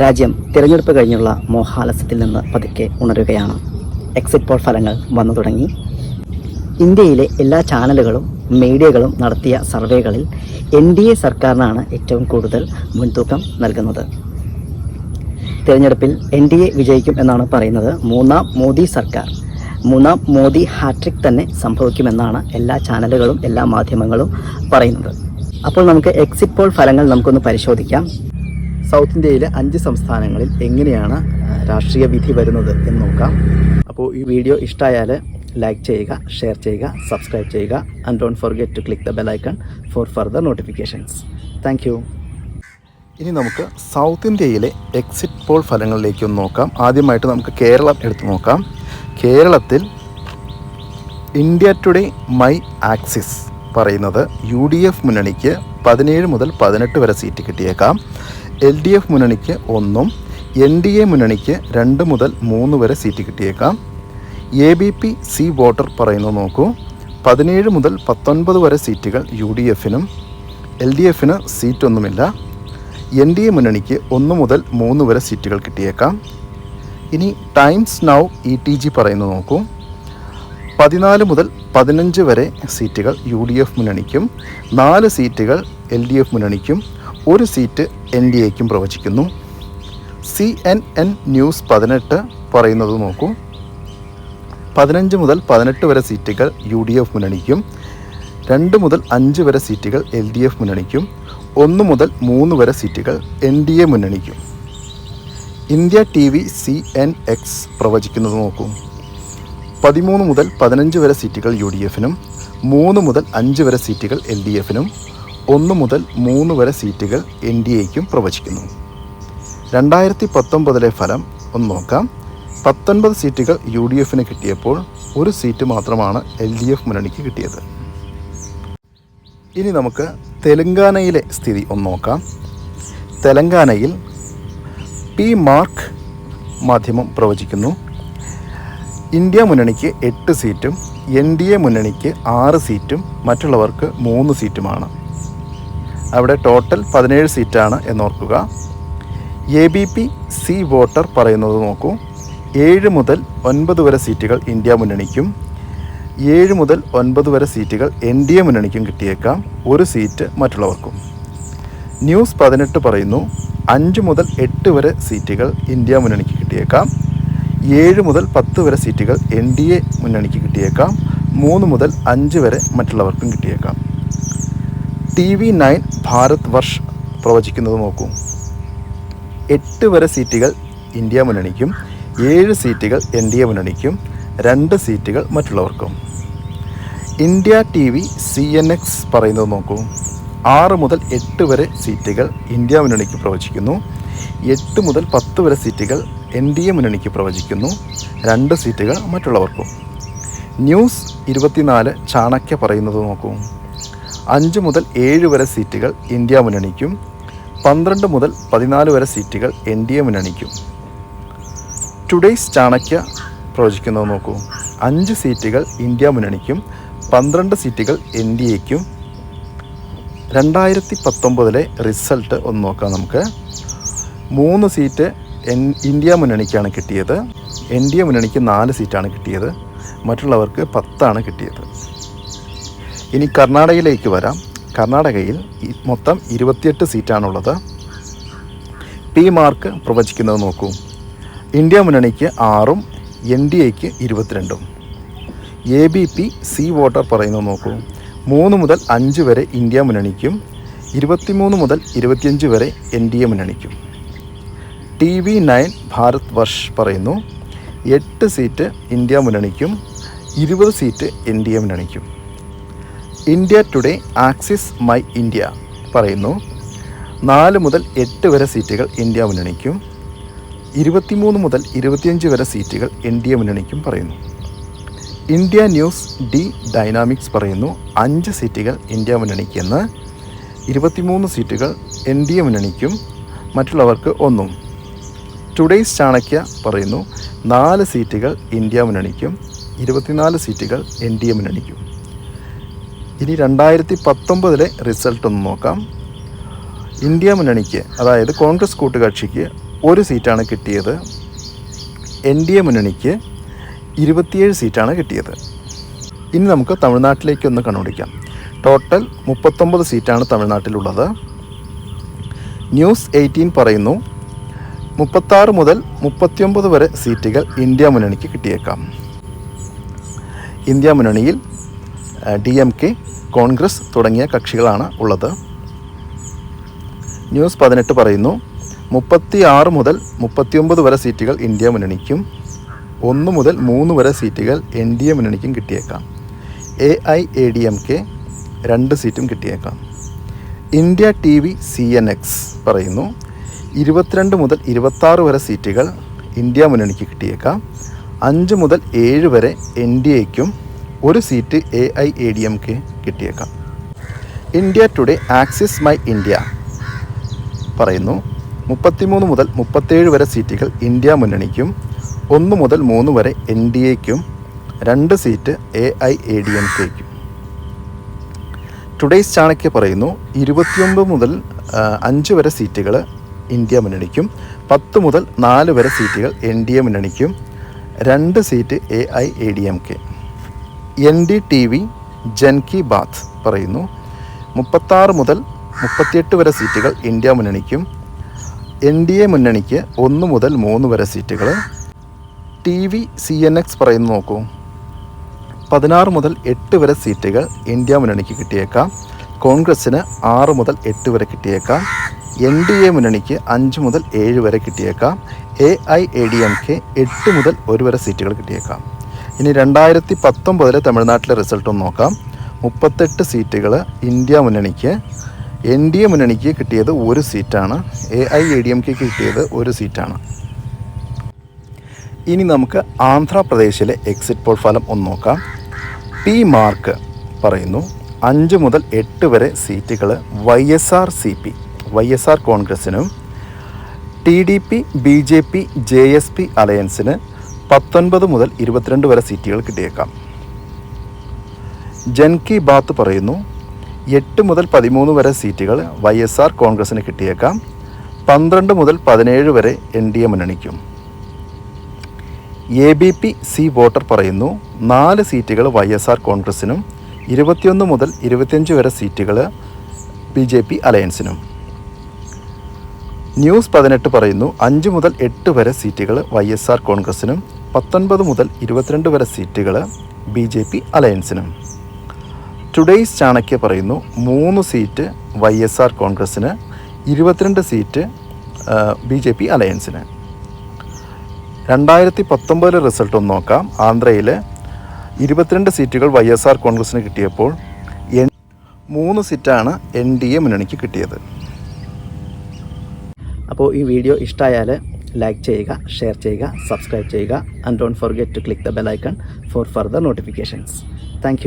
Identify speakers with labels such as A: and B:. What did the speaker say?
A: രാജ്യം തിരഞ്ഞെടുപ്പ് കഴിഞ്ഞുള്ള മോഹാലസ്യത്തിൽ നിന്ന് പതുക്കെ ഉണരുകയാണ്. എക്സിറ്റ് പോൾ ഫലങ്ങൾ വന്നു തുടങ്ങി. ഇന്ത്യയിലെ എല്ലാ ചാനലുകളും മീഡിയകളും നടത്തിയ സർവേകളിൽ എൻ ഡി എ സർക്കാരിനാണ് ഏറ്റവും കൂടുതൽ മുൻതൂക്കം നൽകുന്നത്. തിരഞ്ഞെടുപ്പിൽ എൻ ഡി എ വിജയിക്കും എന്നാണ് പറയുന്നത് മൂന്നാം മോദി സർക്കാർ. മൂന്നാം മോദി ഹാട്രിക് തന്നെ സംഭവിക്കുമെന്നാണ് എല്ലാ ചാനലുകളും എല്ലാ മാധ്യമങ്ങളും പറയുന്നത്. അപ്പോൾ നമുക്ക് എക്സിറ്റ് പോൾ ഫലങ്ങൾ നമുക്കൊന്ന് പരിശോധിക്കാം. സൗത്ത് ഇന്ത്യയിലെ അഞ്ച് സംസ്ഥാനങ്ങളിൽ എങ്ങനെയാണ് രാഷ്ട്രീയ വിധി വരുന്നത് എന്ന് നോക്കാം. അപ്പോൾ ഈ വീഡിയോ ഇഷ്ടമായാൽ ലൈക്ക് ചെയ്യുക ഷെയർ ചെയ്യുക സബ്സ്ക്രൈബ് ചെയ്യുക and don't forget to click the bell icon for further notifications thank
B: ഇനി നമുക്ക് സൗത്ത് ഇന്ത്യയിലെ എക്സിറ്റ് പോൾ ഫലങ്ങളിലേക്ക് ഒന്ന് നോക്കാം. ആദ്യമായിട്ട് നമുക്ക് കേരളം എടുത്തു നോക്കാം. കേരളത്തിൽ ഇന്ത്യ ടുഡേ മൈ ആക്സിസ് പറയുന്നത് യു ഡി എഫ് മുന്നണിക്ക് പതിനേഴ് മുതൽ പതിനെട്ട് വരെ സീറ്റ് കിട്ടിയേക്കാം. എൽ ഡി എഫ് മുന്നണിക്ക് ഒന്നും എൻ ഡി എ മുന്നണിക്ക് രണ്ട് മുതൽ മൂന്ന് വരെ seat കിട്ടിയേക്കാം. A B P C Voter പറയുന്നത് നോക്കൂ പതിനേഴ് മുതൽ പത്തൊൻപത് വരെ സീറ്റുകൾ യു ഡി എഫിനും എൽ ഡി എഫിന് സീറ്റൊന്നുമില്ല. എൻ ഡി എ മുന്നണിക്ക് ഒന്ന് മുതൽ മൂന്ന് വരെ സീറ്റുകൾ കിട്ടിയേക്കാം. ഇനി Times Now E T G പറയുന്നത് നോക്കൂ പതിനാല് മുതൽ പതിനഞ്ച് വരെ സീറ്റുകൾ യു ഡി എഫ് മുന്നണിക്കും നാല് സീറ്റുകൾ എൽ ഡി എഫ് മുന്നണിക്കും ഒരു സീറ്റ് എൻ ഡി എക്കും പ്രവചിക്കുന്നു. സി എൻ എൻ ന്യൂസ് പതിനെട്ട് പറയുന്നത് നോക്കൂ. പതിനഞ്ച് മുതൽ പതിനെട്ട് വരെ സീറ്റുകൾ യു ഡി എഫ് മുന്നണിക്കും. രണ്ട് മുതൽ അഞ്ച് വരെ സീറ്റുകൾ എൽ ഡി എഫ് മുന്നണിക്കും. ഒന്ന് മുതൽ മൂന്ന് വരെ സീറ്റുകൾ N D A മുന്നണിക്കും. India T V C N X പ്രവചിക്കുന്നത് നോക്കൂ. പതിമൂന്ന് മുതൽ പതിനഞ്ച് വരെ സീറ്റുകൾ യു ഡി എഫിനും മൂന്ന് മുതൽ അഞ്ച് വരെ സീറ്റുകൾ എൽ ഡി എഫിനും ഒന്ന് മുതൽ മൂന്ന് വരെ സീറ്റുകൾ എൻ ഡി എക്കും പ്രവചിക്കുന്നു. രണ്ടായിരത്തി പത്തൊമ്പതിലെ ഫലം ഒന്ന് നോക്കാം. പത്തൊൻപത് സീറ്റുകൾ യു ഡി എഫിന് കിട്ടിയപ്പോൾ ഒരു സീറ്റ് മാത്രമാണ് എൽ ഡി എഫ് മുന്നണിക്ക് കിട്ടിയത്. ഇനി നമുക്ക് തെലങ്കാനയിലെ സ്ഥിതി ഒന്ന് നോക്കാം. തെലങ്കാനയിൽ പി മാർക്ക് മാധ്യമം പ്രവചിക്കുന്നു. ഇന്ത്യ മുന്നണിക്ക് എട്ട് സീറ്റും എൻ ഡി എ മുന്നണിക്ക് ആറ് സീറ്റും മറ്റുള്ളവർക്ക് മൂന്ന് സീറ്റുമാണ്. അവിടെ ടോട്ടൽ പതിനേഴ് സീറ്റാണ് എന്നോർക്കുക. A B P C Voter പറയുന്നത് നോക്കൂ. ഏഴ് മുതൽ ഒൻപത് വരെ സീറ്റുകൾ ഇന്ത്യ മുന്നണിക്കും. ഏഴ് മുതൽ ഒൻപത് വരെ സീറ്റുകൾ എൻ ഡി എ മുന്നണിക്കും കിട്ടിയേക്കാം. ഒരു സീറ്റ് മറ്റുള്ളവർക്കും. ന്യൂസ് പതിനെട്ട് പറയുന്നു. അഞ്ച് മുതൽ എട്ട് വരെ സീറ്റുകൾ ഇന്ത്യ മുന്നണിക്ക് കിട്ടിയേക്കാം. ഏഴ് മുതൽ പത്ത് വരെ സീറ്റുകൾ എൻ ഡി എ മുന്നണിക്ക് കിട്ടിയേക്കാം. മൂന്ന് മുതൽ അഞ്ച് വരെ മറ്റുള്ളവർക്കും കിട്ടിയേക്കാം. T V nine Bharat Varsh പ്രവചിക്കുന്നത് നോക്കൂ. എട്ട് വരെ സീറ്റുകൾ ഇന്ത്യ മുന്നണിക്കും ഏഴ് സീറ്റുകൾ എൻ ഡി എ മുന്നണിക്കും രണ്ട് സീറ്റുകൾ മറ്റുള്ളവർക്കും. India T V C N X പറയുന്നത് നോക്കൂ. ആറ് മുതൽ എട്ട് വരെ സീറ്റുകൾ ഇന്ത്യ മുന്നണിക്ക് പ്രവചിക്കുന്നു. എട്ട് മുതൽ പത്ത് വരെ സീറ്റുകൾ എൻ ഡി എ മുന്നണിക്ക് പ്രവചിക്കുന്നു. രണ്ട് സീറ്റുകൾ മറ്റുള്ളവർക്കും. ന്യൂസ് ഇരുപത്തിനാല് ചാണക്യ പറയുന്നത് നോക്കൂ. അഞ്ച് മുതൽ ഏഴ് വരെ സീറ്റുകൾ ഇന്ത്യ മുന്നണിക്കും പന്ത്രണ്ട് മുതൽ പതിനാല് വരെ സീറ്റുകൾ എൻ ഡി എ മുന്നണിക്കും. ടുഡേയ്സ് ചാണക്യ പ്രവചിക്കുന്നത് നോക്കൂ. അഞ്ച് സീറ്റുകൾ ഇന്ത്യ മുന്നണിക്കും പന്ത്രണ്ട് സീറ്റുകൾ എൻ ഡി എക്കും. രണ്ടായിരത്തി പത്തൊമ്പതിലെ റിസൾട്ട് ഒന്ന് നോക്കാം നമുക്ക്. മൂന്ന് സീറ്റ് എൻ ഇന്ത്യ മുന്നണിക്കാണ് കിട്ടിയത്. എൻ ഡി എ മുന്നണിക്ക് നാല് സീറ്റാണ് കിട്ടിയത്. മറ്റുള്ളവർക്ക് പത്താണ് കിട്ടിയത്. ഇനി കർണാടകയിലേക്ക് വരാം. കർണാടകയിൽ മൊത്തം ഇരുപത്തിയെട്ട് സീറ്റാണുള്ളത്. പി മാർക്ക് പ്രവചിക്കുന്നത് നോക്കൂ. ഇന്ത്യ മുന്നണിക്ക് ആറും എൻ ഡി എക്ക് ഇരുപത്തിരണ്ടും. A B P C Voter പറയുന്നത് നോക്കൂ. മൂന്ന് മുതൽ അഞ്ച് വരെ ഇന്ത്യ മുന്നണിക്കും ഇരുപത്തിമൂന്ന് മുതൽ ഇരുപത്തിയഞ്ച് വരെ N D A മുന്നണിക്കും. T V nine Bharat Varsh പറയുന്നു എട്ട് സീറ്റ് ഇന്ത്യ മുന്നണിക്കും ഇരുപത് seat N D A മുന്നണിക്കും. India Today Axis My India പറയുന്നു. നാല് മുതൽ എട്ട് വരെ സീറ്റുകൾ ഇന്ത്യ മുന്നണിക്കും. ഇരുപത്തിമൂന്ന് മുതൽ ഇരുപത്തിയഞ്ച് വരെ സീറ്റുകൾ എൻ ഡി എ മുന്നണിക്കും പറയുന്നു. ഇന്ത്യ ന്യൂസ് ഡി ഡൈനാമിക്സ് പറയുന്നു. അഞ്ച് സീറ്റുകൾ ഇന്ത്യ മുന്നണിക്കെന്ന്. ഇരുപത്തിമൂന്ന് സീറ്റുകൾ എൻ ഡി എ മുന്നണിക്കും. മറ്റുള്ളവർക്ക് ഒന്നും. ടുഡേയ്സ് ചാണക്യ പറയുന്നു. നാല് സീറ്റുകൾ ഇന്ത്യ മുന്നണിക്കും. ഇരുപത്തിനാല് സീറ്റുകൾ എൻ ഡി എ മുന്നണിക്കും. ഇനി രണ്ടായിരത്തി പത്തൊമ്പതിലെ റിസൾട്ട് ഒന്ന് നോക്കാം. ഇന്ത്യ മുന്നണിക്ക് അതായത് കോൺഗ്രസ് കൂട്ടുകക്ഷിക്ക് ഒരു സീറ്റാണ് കിട്ടിയത്. എൻ ഡി എ മുന്നണിക്ക് ഇരുപത്തിയേഴ് സീറ്റാണ് കിട്ടിയത്. ഇനി നമുക്ക് തമിഴ്നാട്ടിലേക്ക് ഒന്ന് കണ്ടുപിടിക്കാം. ടോട്ടൽ മുപ്പത്തൊമ്പത് സീറ്റാണ് തമിഴ്നാട്ടിലുള്ളത്. ന്യൂസ് എയ്റ്റീൻ പറയുന്നു മുപ്പത്താറ് മുതൽ മുപ്പത്തിയൊമ്പത് വരെ സീറ്റുകൾ ഇന്ത്യ മുന്നണിക്ക് കിട്ടിയേക്കാം. ഇന്ത്യ മുന്നണിയിൽ ഡി എം കെ കോൺഗ്രസ് തുടങ്ങിയ കക്ഷികളാണ് ഉള്ളത്. ന്യൂസ് പതിനെട്ട് പറയുന്നു മുപ്പത്തി ആറ് മുതൽ മുപ്പത്തിയൊമ്പത് വരെ സീറ്റുകൾ ഇന്ത്യ മുന്നണിക്കും ഒന്ന് മുതൽ മൂന്ന് വരെ സീറ്റുകൾ എൻ ഡി എ മുന്നണിക്കും കിട്ടിയേക്കാം. A I A D M K രണ്ട് സീറ്റും കിട്ടിയേക്കാം. India T V C N X പറയുന്നു ഇരുപത്തിരണ്ട് മുതൽ ഇരുപത്താറ് വരെ സീറ്റുകൾ ഇന്ത്യ മുന്നണിക്ക് കിട്ടിയേക്കാം. അഞ്ച് മുതൽ ഏഴ് വരെ എൻ ഡി എക്കും ഒരു seat A I A D M K കിട്ടിയേക്കാം. India Today Axis My India. പറയുന്നു മുപ്പത്തിമൂന്ന് മുതൽ മുപ്പത്തേഴ് വരെ സീറ്റുകൾ ഇന്ത്യ മുന്നണിക്കും ഒന്ന് മുതൽ മൂന്ന് വരെ എൻ ഡി എക്കും രണ്ട് seat A I A D M കെക്കും. Today's Chanakya പറയുന്നു ഇരുപത്തിയൊമ്പത് മുതൽ അഞ്ച് വരെ സീറ്റുകൾ ഇന്ത്യ മുന്നണിക്കും പത്ത് മുതൽ നാല് വരെ സീറ്റുകൾ എൻ ഡി എ മുന്നണിക്കും രണ്ട് seat A I A D M K. N D T V Jan Ki Baat പറയുന്നു. മുപ്പത്താറ് മുതൽ മുപ്പത്തിയെട്ട് വരെ സീറ്റുകൾ ഇന്ത്യ മുന്നണിക്കും. എൻ ഡി എ മുന്നണിക്ക് ഒന്ന് മുതൽ മൂന്ന് വരെ സീറ്റുകൾ. T V C N X പറയുന്നു നോക്കൂ. പതിനാറ് മുതൽ എട്ട് വരെ സീറ്റുകൾ ഇന്ത്യ മുന്നണിക്ക് കിട്ടിയേക്കാം. കോൺഗ്രസ്സിന് ആറ് മുതൽ എട്ട് വരെ കിട്ടിയേക്കാം. എൻ ഡി എ മുന്നണിക്ക് അഞ്ച് മുതൽ ഏഴ് വരെ കിട്ടിയേക്കാം. A I A D M K എട്ട് മുതൽ ഒരു വരെ സീറ്റുകൾ കിട്ടിയേക്കാം. ഇനി രണ്ടായിരത്തി പത്തൊമ്പതിലെ തമിഴ്നാട്ടിലെ റിസൾട്ട് നോക്കാം. മുപ്പത്തെട്ട് സീറ്റുകൾ ഇന്ത്യ മുന്നണിക്ക്. എൻ ഡി എ മുന്നണിക്ക് കിട്ടിയത് ഒരു സീറ്റാണ് A I A D M കെക്ക് കിട്ടിയത് ഒരു സീറ്റാണ് ഇനി നമുക്ക് ആന്ധ്രാപ്രദേശിലെ എക്സിറ്റ് പോൾ ഫലം ഒന്ന് നോക്കാം. പി മാർക്ക് പറയുന്നു. അഞ്ച് മുതൽ എട്ട് വരെ സീറ്റുകൾ Y S R C P Y S R കോൺഗ്രസിനും T D P B J P J S P അലയൻസിന് പത്തൊൻപത് മുതൽ ഇരുപത്തിരണ്ട് വരെ സീറ്റുകൾ കിട്ടിയേക്കാം. ജൻകി ബാത്ത് പറയുന്നു എട്ട് മുതൽ പതിമൂന്ന് വരെ സീറ്റുകൾ വൈ എസ് ആർ കോൺഗ്രസിന് കിട്ടിയേക്കാം. പന്ത്രണ്ട് മുതൽ പതിനേഴ് വരെ N D A മുന്നണിക്കും. A B P C Voter പറയുന്നു നാല് സീറ്റുകൾ വൈ എസ് ആർ കോൺഗ്രസിനും ഇരുപത്തിയൊന്ന് മുതൽ ഇരുപത്തിയഞ്ച് വരെ സീറ്റുകൾ ബി ജെ പി അലയൻസിനും. ന്യൂസ് പതിനെട്ട് പറയുന്നു അഞ്ച് മുതൽ എട്ട് വരെ സീറ്റുകൾ വൈ എസ് ആർ കോൺഗ്രസിനും പത്തൊൻപത് മുതൽ ഇരുപത്തിരണ്ട് വരെ സീറ്റുകൾ ബി ജെ പി അലയൻസിനും. ടുഡേയ്സ് ചാണക്യ പറയുന്നു മൂന്ന് സീറ്റ് വൈ എസ് ആർ കോൺഗ്രസ്സിന് ഇരുപത്തിരണ്ട് സീറ്റ് ബി ജെ പി അലയൻസിന്. രണ്ടായിരത്തി പത്തൊമ്പതിലെ റിസൾട്ട് ഒന്ന് നോക്കാം. ആന്ധ്രയിൽ ഇരുപത്തിരണ്ട് സീറ്റുകൾ വൈ എസ് ആർ കോൺഗ്രസ്സിന് കിട്ടിയപ്പോൾ എൻ മൂന്ന് സീറ്റാണ് എൻ ഡി എ മുന്നണിക്ക് കിട്ടിയത്.
A: അപ്പോൾ ഈ വീഡിയോ ഇഷ്ടമായാൽ ലൈക്ക് ചെയ്യുക ഷെയർ ചെയ്യുക സബ്സ്ക്രൈബ് ചെയ്യുക and don't forget to click the bell icon for further notifications thank